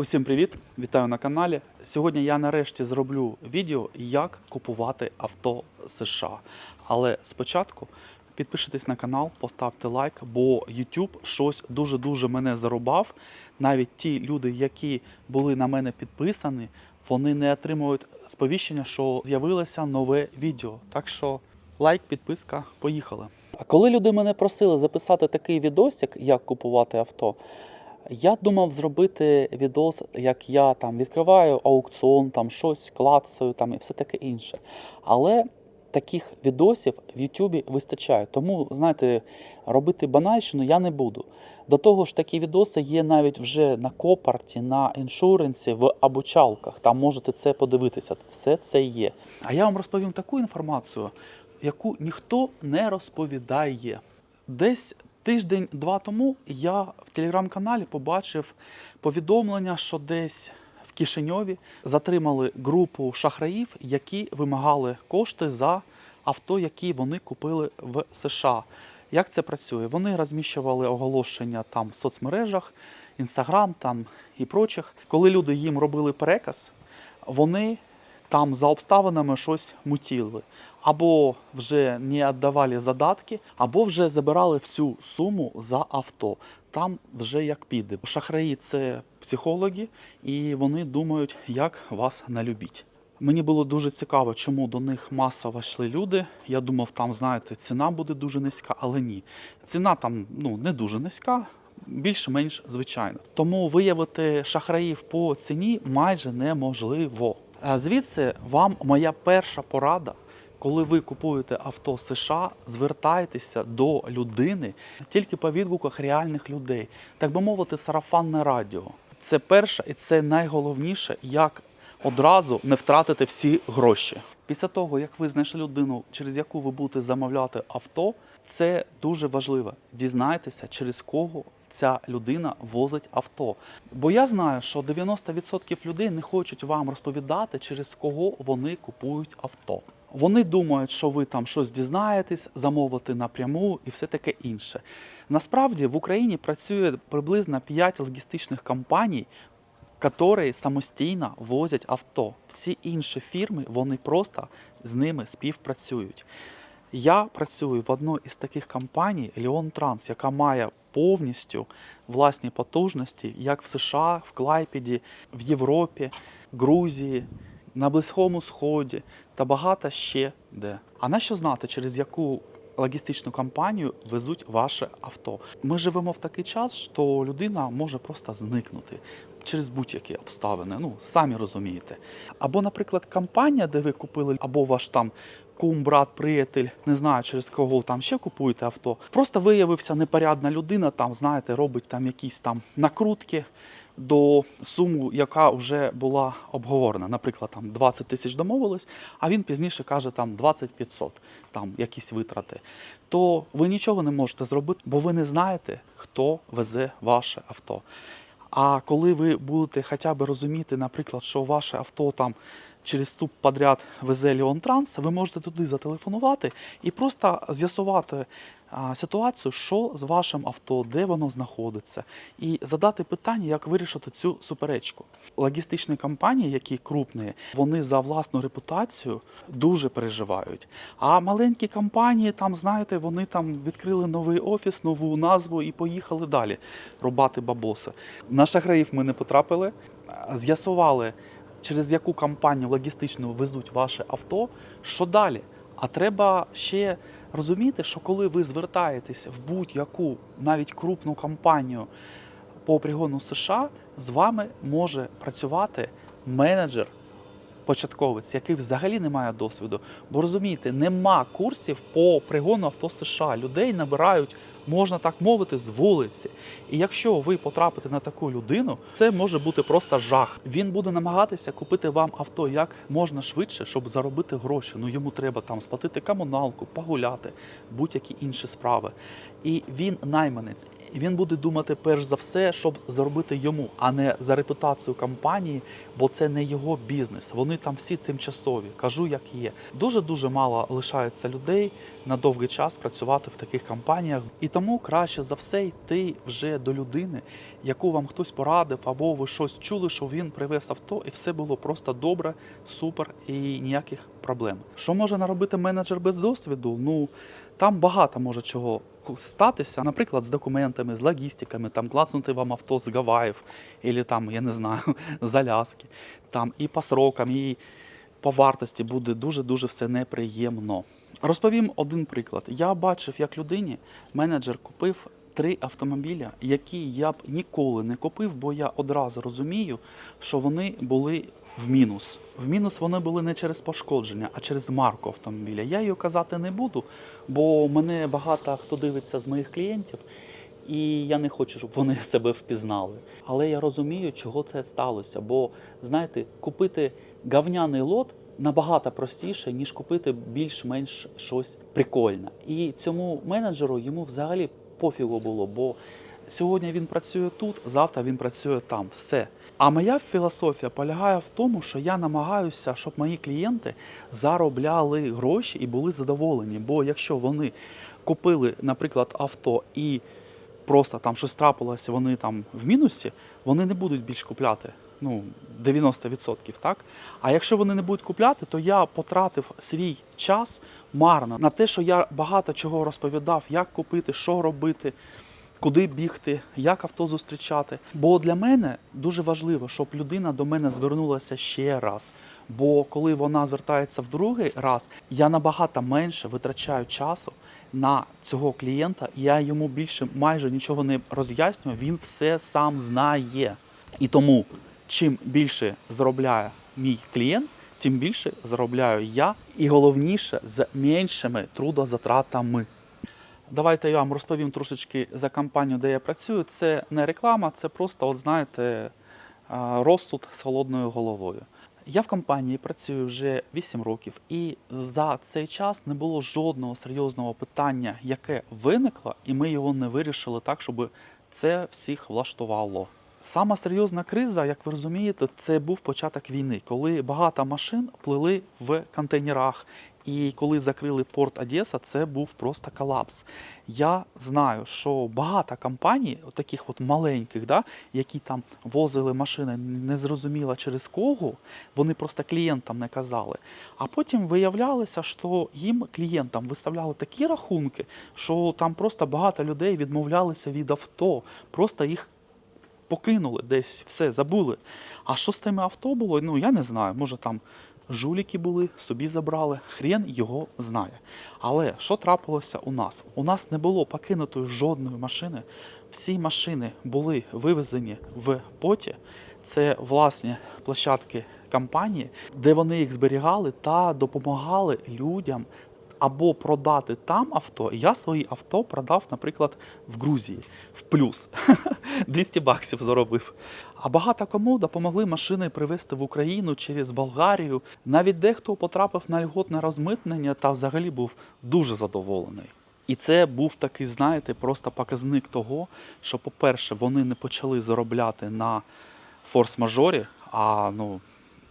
Усім привіт! Вітаю на каналі. Сьогодні я нарешті зроблю відео, як купувати авто США. Але спочатку підпишитесь на канал, поставте лайк, бо YouTube щось дуже-дуже мене зарубав. Навіть ті люди, які були на мене підписані, вони не отримують сповіщення, що з'явилося нове відео. Так що лайк, підписка, поїхали. А коли люди мене просили записати такий відосик, як купувати авто, я думав зробити відос, як я там відкриваю аукціон, там щось клацаю там і все таке інше. Але таких відосів в Ютубі вистачає. Тому, знаєте, робити банальщину я не буду. До того ж, такі відоси є навіть вже на копарті, на іншуренсі, в обучалках. Там можете це подивитися. Все це є. А я вам розповім таку інформацію, яку ніхто не розповідає. Десь тиждень-два тому я в телеграм-каналі побачив повідомлення, що десь в Кишиньові затримали групу шахраїв, які вимагали кошти за авто, які вони купили в США. Як це працює? Вони розміщували оголошення там в соцмережах, інстаграм там і прочих. Коли люди їм робили переказ, вони там за обставинами щось мутіли. Або вже не віддавали задатки, або вже забирали всю суму за авто. Там вже як піде. Шахраї це психологи, і вони думають, як вас налюбіть. Мені було дуже цікаво, чому до них масово йшли люди. Я думав, там, знаєте, ціна буде дуже низька, але ні. Ціна там ну, не дуже низька, більш-менш звичайно. Тому виявити шахраїв по ціні майже неможливо. А Звідси вам моя перша порада. Коли ви купуєте авто США, звертайтеся до людини тільки по відгуках реальних людей, так би мовити, сарафанне радіо. Це перше і це найголовніше, як одразу не втратити всі гроші. Після того, як ви знайшли людину, через яку ви будете замовляти авто, це дуже важливо. Дізнайтеся, через кого ця людина возить авто. Бо я знаю, що 90% людей не хочуть вам розповідати, через кого вони купують авто. Вони думають, що ви там щось дізнаєтесь, замовити напряму і все таке інше. Насправді в Україні працює приблизно 5 логістичних компаній, які самостійно возять авто. Всі інші фірми вони просто з ними співпрацюють. Я працюю в одній із таких компаній Leon Trans, яка має повністю власні потужності, як в США, в Клайпеді, в Європі, Грузії, на Близькому Сході та багато ще де. А на що знати, через яку логістичну компанію везуть ваше авто? Ми живемо в такий час, що людина може просто зникнути через будь-які обставини. Ну, самі розумієте. Або, наприклад, компанія, де ви купили, або ваш там кум, брат, приятель, не знаю, через кого там ще купуєте авто. Просто виявився непорядна людина, там, знаєте, робить там якісь там накрутки до суми, яка вже була обговорена. Наприклад, там 20 тисяч домовились, а він пізніше каже там 20 500, там якісь витрати. То ви нічого не можете зробити, бо ви не знаєте, хто везе ваше авто. А коли ви будете хоча б розуміти, наприклад, що ваше авто там через суп подряд везе Ліон Транс, ви можете туди зателефонувати і просто з'ясувати ситуацію, що з вашим авто, де воно знаходиться, і задати питання, як вирішити цю суперечку. Логістичні компанії, які крупні, вони за власну репутацію дуже переживають. А маленькі компанії, там, знаєте, вони там відкрили новий офіс, нову назву і поїхали далі рубати бабоси. На шахраїв ми не потрапили, з'ясували через яку компанію логістичну везуть ваше авто, що далі? А треба ще розуміти, що коли ви звертаєтесь в будь-яку навіть крупну компанію по пригону США, з вами може працювати менеджер. Початковець, який взагалі не має досвіду, бо розумієте, нема курсів по пригону авто США. Людей набирають, можна так мовити, з вулиці. І якщо ви потрапите на таку людину, це може бути просто жах. Він буде намагатися купити вам авто як можна швидше, щоб заробити гроші. Ну йому треба там сплатити комуналку, погуляти, будь-які інші справи. І він найманець. Він буде думати перш за все, щоб заробити йому, а не за репутацію компанії, бо це не його бізнес. Вони там всі тимчасові. Кажу, як є. Дуже дуже мало лишається людей на довгий час працювати в таких компаніях. І тому краще за все йти вже до людини, яку вам хтось порадив, або ви щось чули, що він привез авто, і все було просто добре, супер і ніяких проблем. Що може наробити менеджер без досвіду? Ну там багато може чого статися, наприклад, з документами, з логістиками, там клацнути вам авто з Гаваїв, або там, я не знаю, з Аляски. Там і по срокам, і по вартості буде дуже-дуже все неприємно. Розповім один приклад. Я бачив, як людині менеджер купив три автомобіля, які я б ніколи не купив, бо я одразу розумію, що вони були в мінус. В мінус вони були не через пошкодження, а через марку автомобіля. Я її казати не буду, бо мене багато хто дивиться з моїх клієнтів, і я не хочу, щоб вони себе впізнали. Але я розумію, чого це сталося. Бо знаєте, купити гавняний лот набагато простіше, ніж купити більш-менш щось прикольне. І цьому менеджеру йому взагалі пофігу було, бо сьогодні він працює тут, завтра він працює там. Все. А моя філософія полягає в тому, що я намагаюся, щоб мої клієнти заробляли гроші і були задоволені. Бо якщо вони купили, наприклад, авто і просто там щось трапилося, вони там в мінусі, вони не будуть більш купляти. Ну, 90%, так? А якщо вони не будуть купляти, то я потратив свій час марно на те, що я багато чого розповідав, як купити, що робити, куди бігти, як авто зустрічати. Бо для мене дуже важливо, щоб людина до мене звернулася ще раз. Бо коли вона звертається в другий раз, я набагато менше витрачаю часу на цього клієнта. Я йому більше майже нічого не роз'яснюю, він все сам знає. І тому, чим більше заробляє мій клієнт, тим більше заробляю я, і головніше з меншими трудозатратами. Давайте я вам розповім трошечки за компанію, де я працюю. Це не реклама, це просто, от знаєте, розсуд з холодною головою. Я в компанії працюю вже 8 років, і за цей час не було жодного серйозного питання, яке виникло, і ми його не вирішили так, щоб це всіх влаштувало. Сама серйозна криза, як ви розумієте, це був початок війни, коли багато машин плили в контейнерах. І коли закрили порт Одеса, це був просто колапс. Я знаю, що багато компаній, от таких от маленьких, да, які там возили машини незрозуміло через кого, вони просто клієнтам не казали. А потім виявлялося, що їм клієнтам виставляли такі рахунки, що там просто багато людей відмовлялися від авто, просто їх покинули десь, все, забули. А що з тими авто було? Ну я не знаю. Може там жуліки були, собі забрали, хрен його знає. Але що трапилося у нас? У нас не було покинутої жодної машини. Всі машини були вивезені в поті. Це власні площадки компанії, де вони їх зберігали та допомагали людям або продати там авто. Я свої авто продав, наприклад, в Грузії в плюс 200 баксів заробив. А багато кому допомогли машини привезти в Україну через Болгарію. Навіть дехто потрапив на льготне розмитнення та взагалі був дуже задоволений. І це був такий, знаєте, просто показник того, що, по-перше, вони не почали заробляти на форс-мажорі. А ну,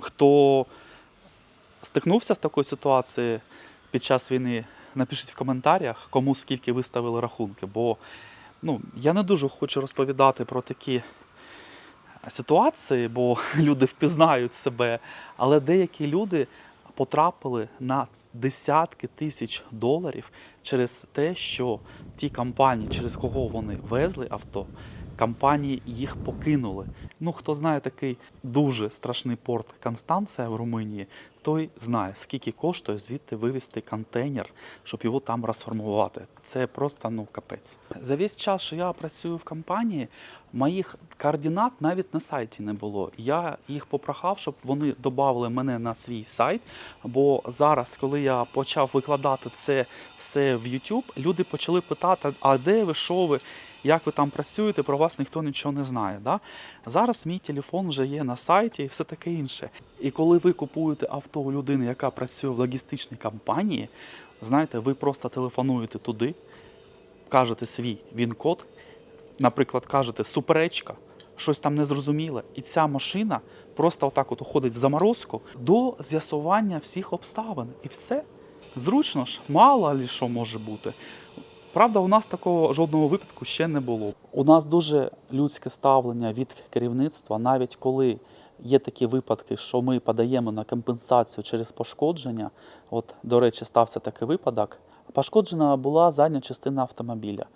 хто стикнувся з такою ситуацією під час війни, напишіть в коментарях, кому скільки виставили рахунки. Бо ну, я не дуже хочу розповідати про такі ситуації, бо люди впізнають себе, але деякі люди потрапили на десятки тисяч доларів через те, що ті компанії, через кого вони везли авто, компанії їх покинули. Ну, хто знає такий дуже страшний порт Констанція в Румунії, той знає, скільки коштує звідти вивезти контейнер, щоб його там розформувати. Це просто ну капець. За весь час, що я працюю в компанії, моїх координат навіть на сайті не було. Я їх попрохав, щоб вони додали мене на свій сайт. Бо зараз, коли я почав викладати це все в YouTube, люди почали питати: а де ви, що ви? Як ви там працюєте, про вас ніхто нічого не знає. Да? Зараз мій телефон вже є на сайті і все таке інше. І коли ви купуєте авто у людини, яка працює в логістичній компанії, знаєте, ви просто телефонуєте туди, кажете свій він-код, наприклад, кажете суперечка, щось там незрозуміле, і ця машина просто отак от уходить в заморозку до з'ясування всіх обставин. І все. Зручно ж, мало ли що може бути. Правда, у нас такого жодного випадку ще не було. У нас дуже людське ставлення від керівництва, навіть коли є такі випадки, що ми подаємо на компенсацію через пошкодження. От, до речі, стався такий випадок. Пошкоджена була задня частина автомобіля.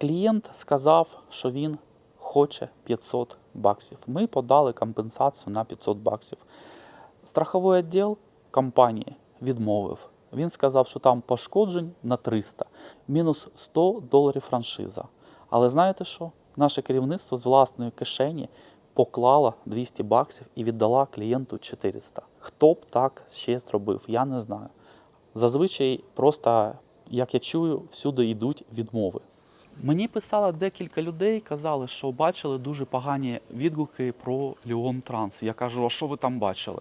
Клієнт сказав, що він хоче 500 баксів. Ми подали компенсацію на 500 баксів. Страховий відділ компанії відмовив. Він сказав, що там пошкоджень на 300, мінус 100 доларів франшиза. Але знаєте що? Наше керівництво з власної кишені поклало 200 баксів і віддала клієнту 400. Хто б так ще зробив, я не знаю. Зазвичай просто, як я чую, всюди йдуть відмови. Мені писало декілька людей, казали, що бачили дуже погані відгуки про Ліон Транс. Я кажу, а що ви там бачили?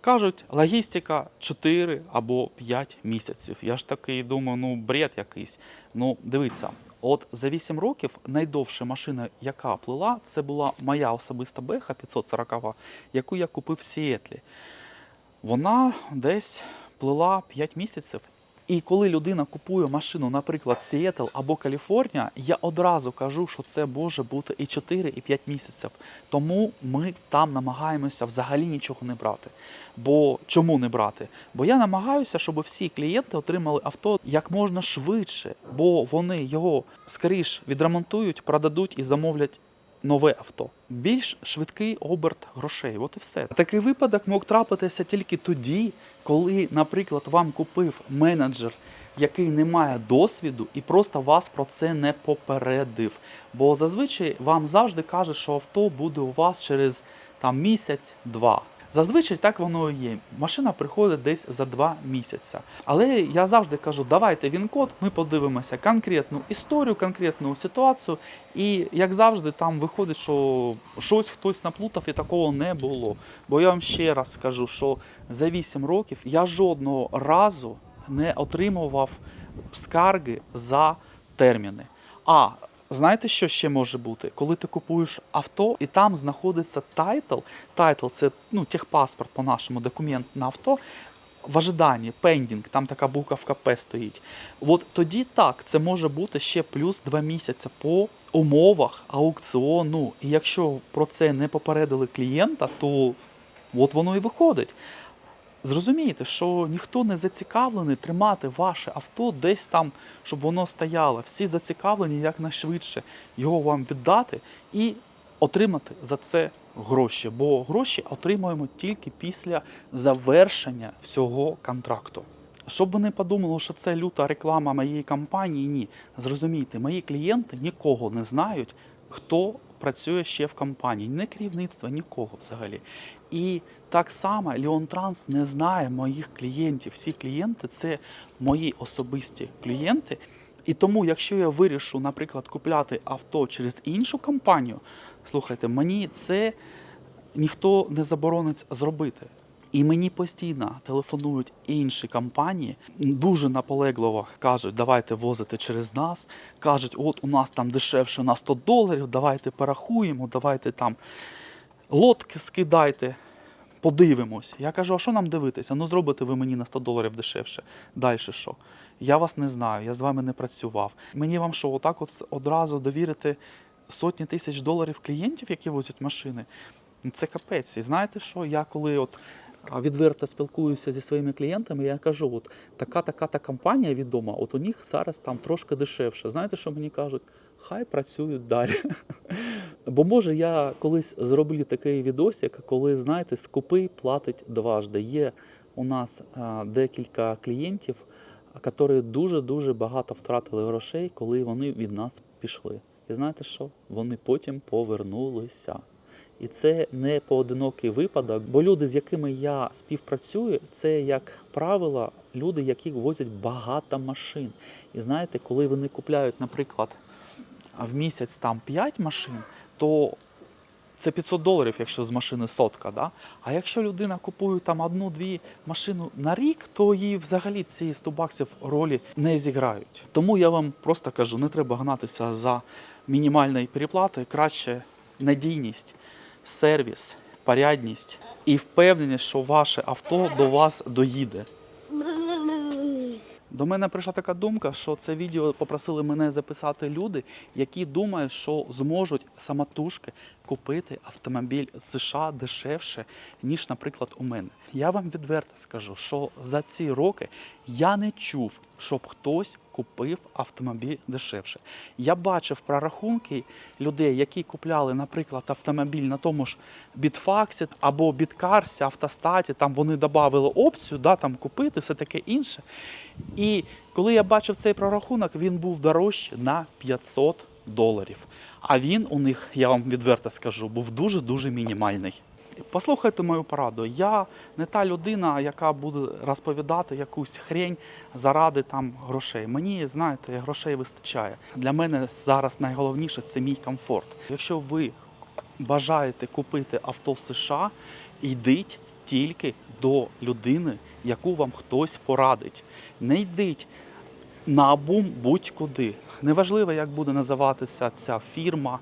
Кажуть, логістика 4 або 5 місяців. Я ж такий думаю, ну бред якийсь. Ну, дивіться, от за 8 років найдовша машина, яка плила, це була моя особиста Беха 540, яку я купив в Сіетлі. Вона десь плила 5 місяців. І коли людина купує машину, наприклад, Сіетл або Каліфорнія, я одразу кажу, що це може бути і 4, і 5 місяців. Тому ми там намагаємося взагалі нічого не брати. Бо чому не брати? Бо я намагаюся, щоб всі клієнти отримали авто як можна швидше, бо вони його скоріш відремонтують, продадуть і замовлять нове авто. Більш швидкий оберт грошей. От і все. Такий випадок мог трапитися тільки тоді, коли, наприклад, вам купив менеджер, який не має досвіду, і просто вас про це не попередив. Бо зазвичай вам завжди кажуть, що авто буде у вас через там місяць-два. Зазвичай так воно і є. Машина приходить десь за два місяці. Але я завжди кажу, давайте він код, ми подивимося конкретну історію, конкретну ситуацію. І як завжди, там виходить, що щось хтось наплутав і такого не було. Бо я вам ще раз скажу, що за 8 років я жодного разу не отримував скарги за терміни. А знаєте, що ще може бути? Коли ти купуєш авто, і там знаходиться тайтл. Тайтл це ну, техпаспорт по-нашому, документ на авто. В ожиданні, пендінг, там така буковка П стоїть. От тоді так, це може бути ще плюс 2 місяці по умовах аукціону. І якщо про це не попередили клієнта, то от воно і виходить. Зрозумійте, що ніхто не зацікавлений тримати ваше авто десь там, щоб воно стояло. Всі зацікавлені якнайшвидше його вам віддати і отримати за це гроші. Бо гроші отримуємо тільки після завершення всього контракту. Щоб ви не подумали, що це люта реклама моєї компанії, ні. Зрозумійте, мої клієнти нікого не знають, хто працює ще в компанії, не керівництва, нікого взагалі. І так само Леон Транс не знає моїх клієнтів. Всі клієнти це мої особисті клієнти. І тому, якщо я вирішу, наприклад, купляти авто через іншу компанію, слухайте, мені це ніхто не заборонить зробити. І мені постійно телефонують інші компанії, дуже наполегливо кажуть, давайте возити через нас. Кажуть, от у нас там дешевше на 100 доларів, давайте порахуємо, давайте там лодки скидайте, подивимось. Я кажу, а що нам дивитися? Ну зробите ви мені на 100 доларів дешевше. Далі що? Я вас не знаю, я з вами не працював. Мені вам що, отак от одразу довірити сотні тисяч доларів клієнтів, які возять машини? Ну, Це капець. І знаєте що? Я коли от відверто спілкуюся зі своїми клієнтами, я кажу, от така така та компанія відома, от у них зараз там трошки дешевше. Знаєте, що мені кажуть? Хай працюють далі. Бо може я колись зроблю такий відосик, коли, знаєте, скупий платить дважди. Є у нас декілька клієнтів, які дуже-дуже багато втратили грошей, коли вони від нас пішли. І знаєте що? Вони потім повернулися. І це не поодинокий випадок, бо люди, з якими я співпрацюю, це, як правило, люди, які возять багато машин. І знаєте, коли вони купляють, наприклад, в місяць там 5 машин, то це 500 доларів, якщо з машини сотка. Да? А якщо людина купує там одну-дві машину на рік, то їй взагалі ці 100 баксів ролі не зіграють. Тому я вам просто кажу, не треба гнатися за мінімальної переплати, краще надійність, сервіс, порядність і впевненість, що ваше авто до вас доїде. До мене прийшла така думка, що це відео попросили мене записати люди, які думають, що зможуть самотужки купити автомобіль з США дешевше, ніж, наприклад, у мене. Я вам відверто скажу, що за ці роки я не чув, щоб хтось купив автомобіль дешевше. Я бачив прорахунки людей, які купляли, наприклад, автомобіль на тому ж Бітфаксі або Біткарсі, автостаті, там вони додали опцію, да, там купити, все таке інше. І коли я бачив цей прорахунок, він був дорожче на 500 доларів. А він у них, я вам відверто скажу, був дуже-дуже мінімальний. Послухайте мою пораду. Я не та людина, яка буде розповідати якусь хрень заради там грошей. Мені, знаєте, грошей вистачає. Для мене зараз найголовніше це мій комфорт. Якщо ви бажаєте купити авто з США, йдіть тільки до людини, яку вам хтось порадить. Не йдіть на бум будь-куди. Неважливо, як буде називатися ця фірма,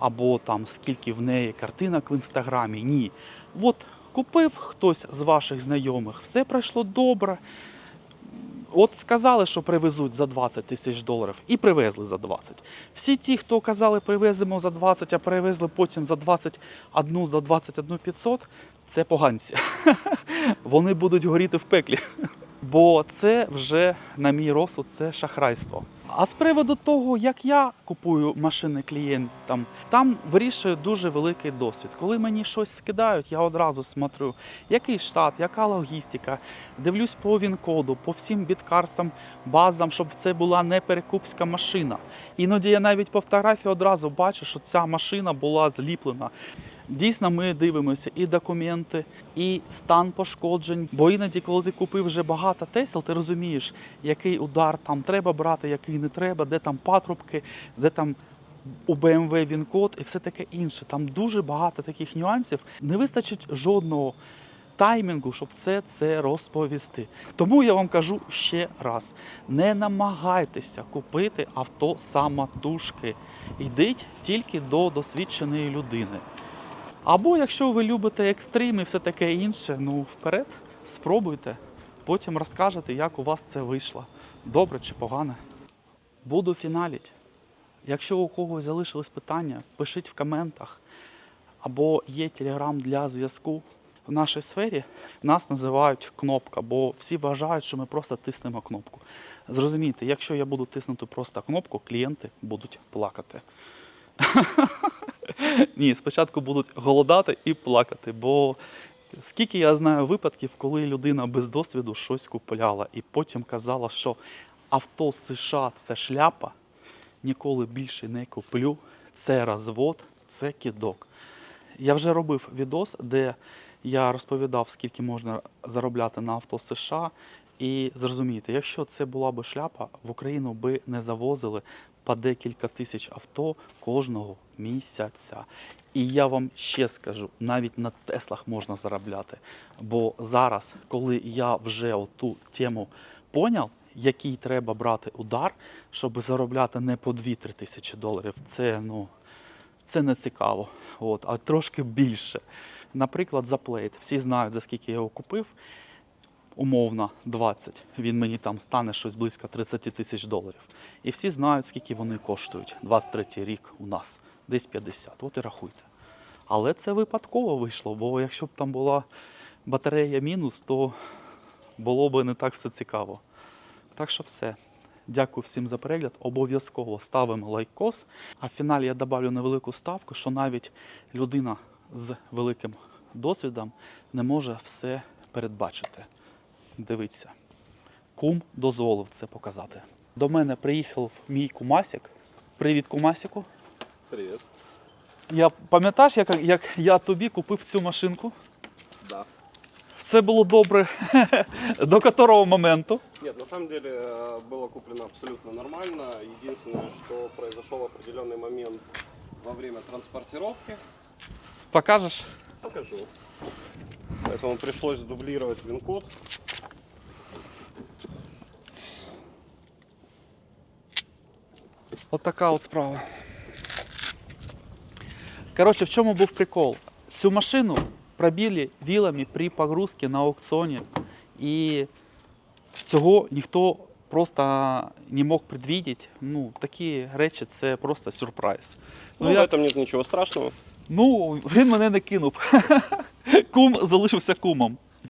або там скільки в неї картинок в інстаграмі. Ні. От купив хтось з ваших знайомих, все пройшло добре. От сказали, що привезуть за 20 тисяч доларів, і привезли за 20. Всі ті, хто казали, привеземо за 20, а привезли потім за 21, за 21 500, це поганці. Вони будуть горіти в пеклі. Бо це вже, на мій розсуд, це шахрайство. А з приводу того, як я купую машини клієнтам, там вирішує дуже великий досвід. Коли мені щось скидають, я одразу смотрю, який штат, яка логістика, дивлюсь по він-коду, по всім біткарсам, базам, щоб це була не перекупська машина. Іноді я навіть по фотографії одразу бачу, що ця машина була зліплена. Дійсно, ми дивимося і документи, і стан пошкоджень. Бо іноді, коли ти купив вже багато Тесел, ти розумієш, який удар там треба брати, який не треба, де там патрубки, де там у BMW він код і все таке інше. Там дуже багато таких нюансів. Не вистачить жодного таймінгу, щоб все це розповісти. Тому я вам кажу ще раз: не намагайтеся купити авто самотужки. Йдіть тільки до досвідченої людини. Або якщо ви любите екстрим і все таке інше, ну вперед, спробуйте. Потім розкажете, як у вас це вийшло. Добре чи погано. Буду фіналіть. Якщо у когось залишились питання, пишіть в коментах. Або є телеграм для зв'язку. В нашій сфері нас називають кнопка, бо всі вважають, що ми просто тиснемо кнопку. Зрозумійте, якщо я буду тиснути просто кнопку, клієнти будуть плакати. Ні, спочатку будуть голодати і плакати, бо скільки я знаю випадків, коли людина без досвіду щось купляла і потім казала, що авто США це шляпа, ніколи більше не куплю, це розвод, це кидок. Я вже робив відос, де я розповідав, скільки можна заробляти на авто США. І зрозумійте, якщо це була би шляпа, в Україну би не завозили по декілька тисяч авто кожного місяця. І я вам ще скажу, навіть на Теслах можна заробляти. Бо зараз, коли я вже оту тему поняв, який треба брати удар, щоб заробляти не по 2-3 тисячі доларів, це ну це не цікаво, от, а трошки більше. Наприклад, за плейт. Всі знають, за скільки я його купив. Умовно 20. Він мені там стане щось близько 30 тисяч доларів. І всі знають, скільки вони коштують. 23 рік у нас, десь 50. От і рахуйте. Але це випадково вийшло, бо якщо б там була батарея мінус, то було б не так все цікаво. Так що все. Дякую всім за перегляд. Обов'язково ставимо лайкос. А в фіналі я добавлю невелику ставку, що навіть людина з великим досвідом не може все передбачити. Дивіться, кум дозволив це показати. До мене приїхав мій кумасік. Привіт, кумасіку. Привет. Я пам'ятаєш, як, як я тобі купив цю машинку? Да. Все було добре до котрого моменту. Нет, на самом деле э, было куплено абсолютно нормально. Единственное, что произошел определенный момент во время транспортировки. Покажеш? Покажу. Поэтому пришлось дублировать вин-код. От така от справа. Коротше, в чому був прикол? Цю машину пробили вілами при погрузці на аукціоні. І цього ніхто просто не мог предвидіти. Ну, такі речі це просто сюрприз. Ну, Ну, в я- этом нет ничего страшного. Ну, він мене не кинув. Кум залишився кумом.